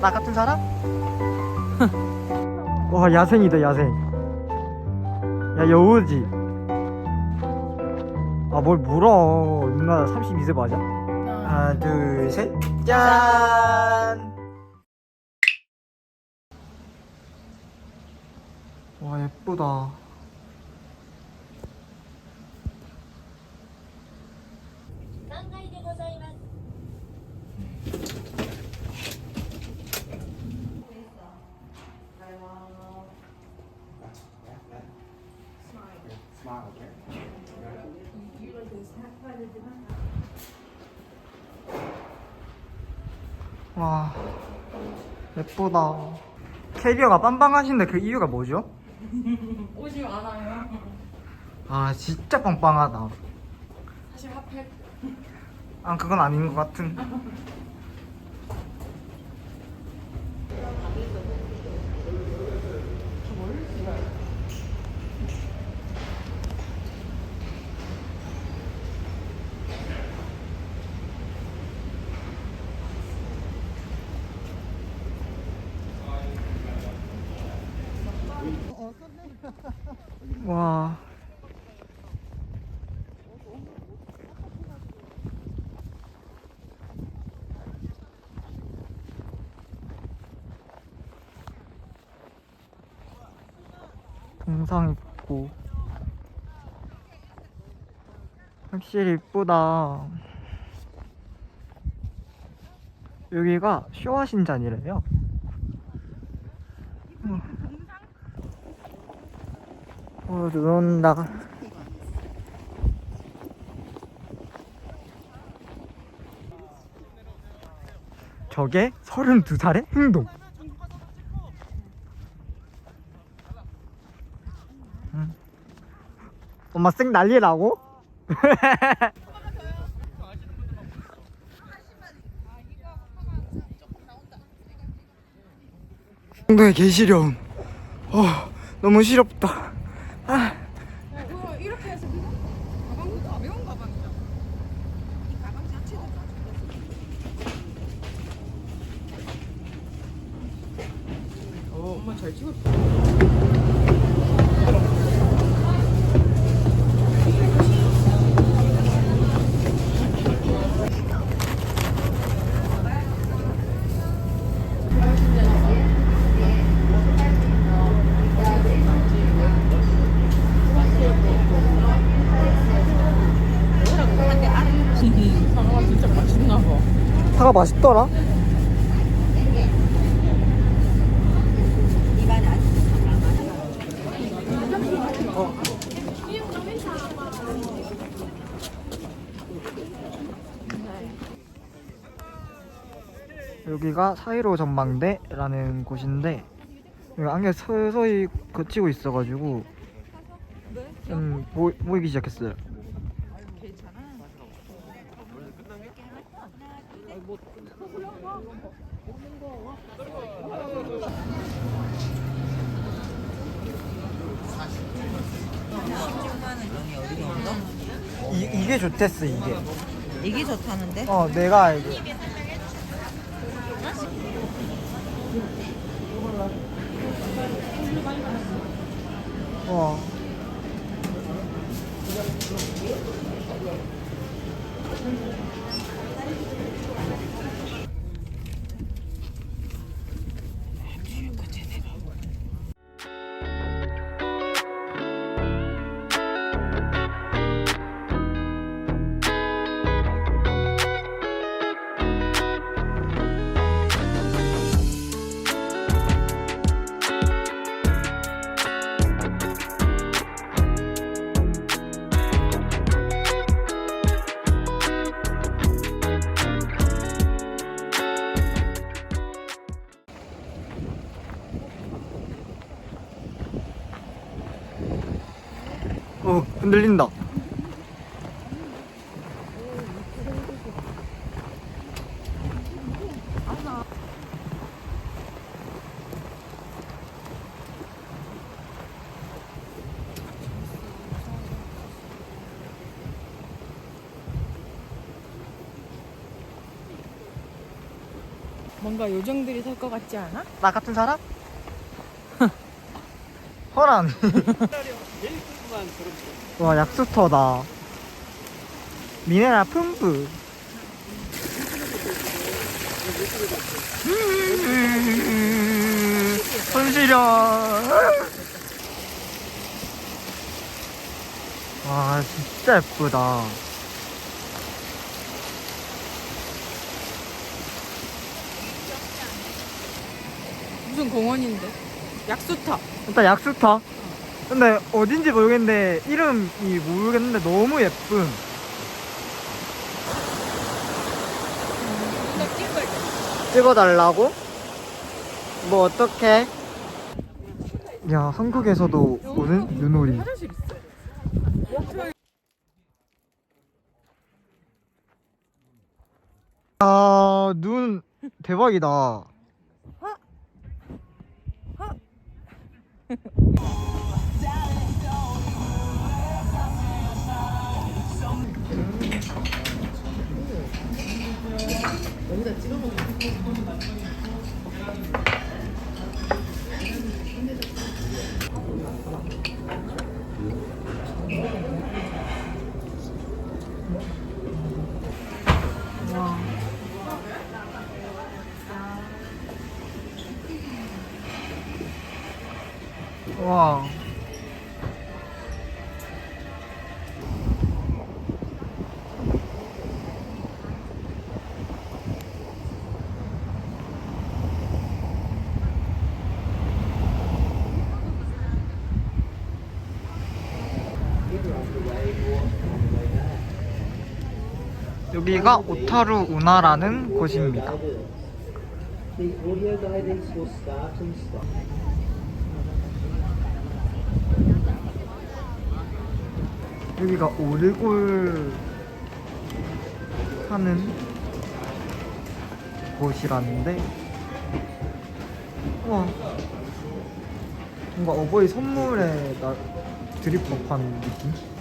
나 같은 사람? 와 야생이다 야생. 야 여우지. 아 뭘 물어. 누나 32세 맞아? 하나 둘셋짠! 와 예쁘다 와 예쁘다 캐리어가 빵빵하신데 그 이유가 뭐죠? 옷이 많아요. 아 진짜 빵빵하다 사실 핫팩. 아 그건 아닌 것 같은 와. 동상 있고. 확실히 이쁘다. 여기가 쇼와 신잔이래요 어, 눈 온다 저게 32살의 행동. 엄마 쌩 난리라고? 정도의 개시령 어 너무 시렵다 아. 이거 이렇게 해서 가방도 가벼운 가방이죠. 이 가방 자체도 어, 엄마 잘 찍었다. 사과 맛있더라 여기가 사이로 전망대라는 곳인데 안개 서서히 걷히고 있어가지고 좀 보, 보이기 시작했어요. 이, 이게 좋댔어 이게. 이게 좋다는데? 어 내가 알기. 어 흔들린다. 뭔가 요정들이 살 것 같지 않아? 나 같은 사람? 허란. 와 약수터다. 미네랄. 음, 손시려. 와 진짜 예쁘다. 무슨 공원인데? 약수터. 일단 약수터. 근데 어딘지 모르겠는데 이름이 모르겠는데 너무 예쁨. 나 찍을 찍어달라고? 뭐 어떻게? 야 한국에서도 오는 있어. 아눈 대박이다. 와. 여기가 오타루 우나라는 곳입니다. 여기가 오르골 하는 곳이라는데 와 뭔가 어버이 선물에 나 드릴 법한 느낌?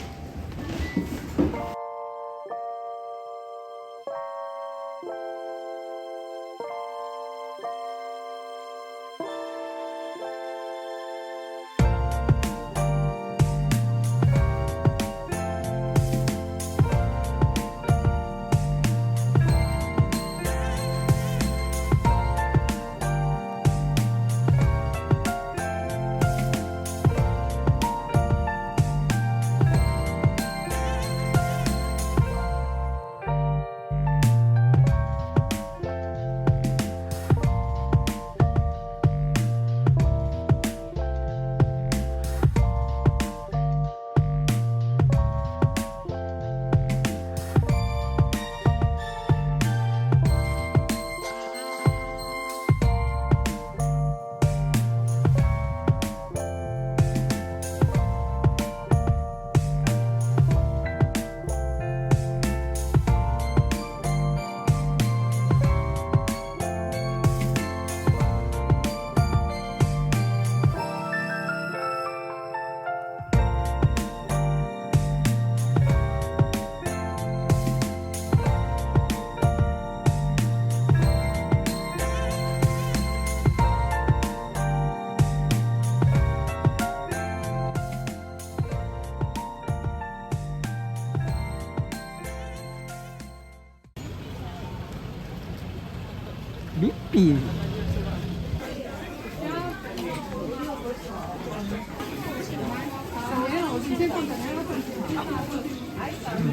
미삐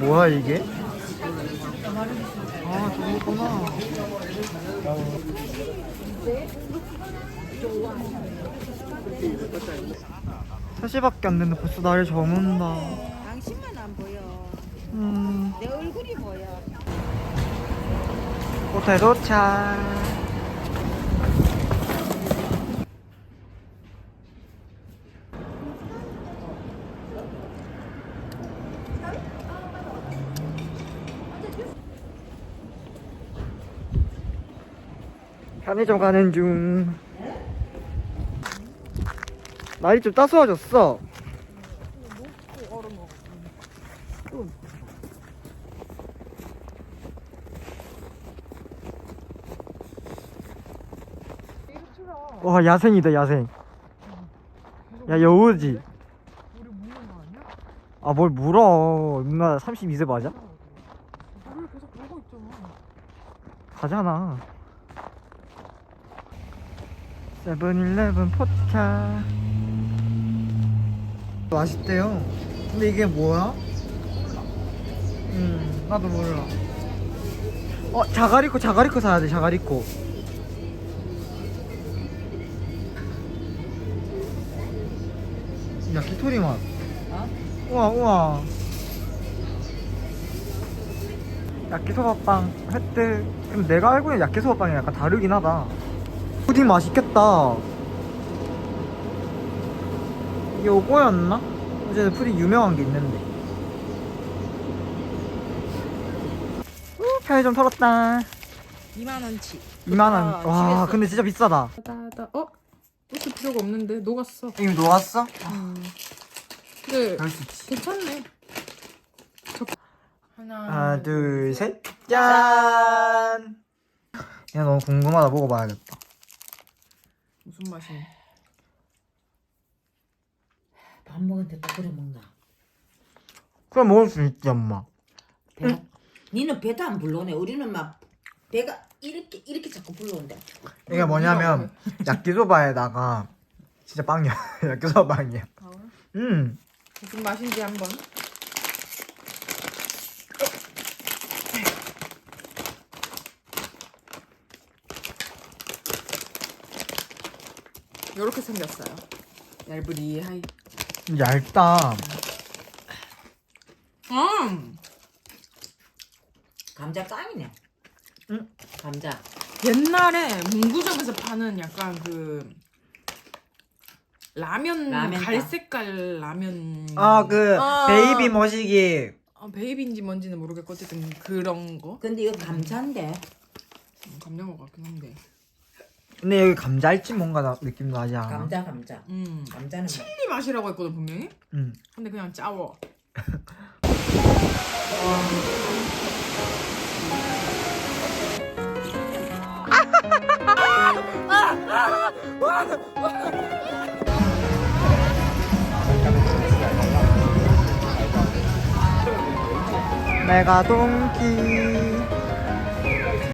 뭐야 이게? 아 저거구나 3시밖에 안 됐는데 벌써 나를 저문다 당신만 안 보여. 음 내 얼굴이 보여. 호텔 도착 편의점 가는 중. 날이 좀 따스워졌어. 와 야생이다 야생. 야 여우지? 아 뭘 물어. 누나 32세 맞아? 가잖아 세븐일레븐 포차 맛있대요. 근데 이게 뭐야? 음 나도 몰라. 어 자가리코 자가리코 사야 돼 자가리코. 야키토리 맛. 우와 우와. 야끼소바빵 획득 근데 내가 알고 있는 야끼소바빵이 약간 다르긴 하다 푸딩 맛있겠다 요거였나? 어제 푸딩 유명한 게 있는데 우, 편의점 털었다 2만 원치. 2만원 아, 와. 근데 진짜 비싸다 나나 어? 이렇게 필요가 없는데 녹았어. 이미 녹았어? 음. 근데 그럴 수 있지 괜찮네. 저... 하나, 하나 둘셋 짠! 야 너무 궁금하다 먹어봐야겠다 무슨 맛이? 밥 먹은데 또 그래 먹나? 그럼 먹을 수 있지 엄마. 배가? 니는 배도 안 불러오네. 우리는 막 배가 이렇게 이렇게 자꾸 불러온다 이게 뭐냐면 야끼소바에다가. 진짜 빵이야. 야끼소바 빵이야. 아, 음. 무슨 맛인지 한번. 이렇게 생겼어요. 얇으리하이. 얇다 음, 감자 깡이네 응? 감자 옛날에 문구점에서 파는 약간 그 라면 라면빵. 갈색깔 라면. 아 그 아. 베이비 머시기 아, 베이비인지 뭔지는 모르겠고 어쨌든 그런 거. 근데 이거 감자인데 음, 감자인 것 같긴 한데. 근데 여기 감자알찜 뭔가 나, 느낌 나지 않아? 감자 감자 음. 감자는 뭐 칠리 맛이라고 했거든 분명히. 음. 근데 그냥 짜워. 메가 동키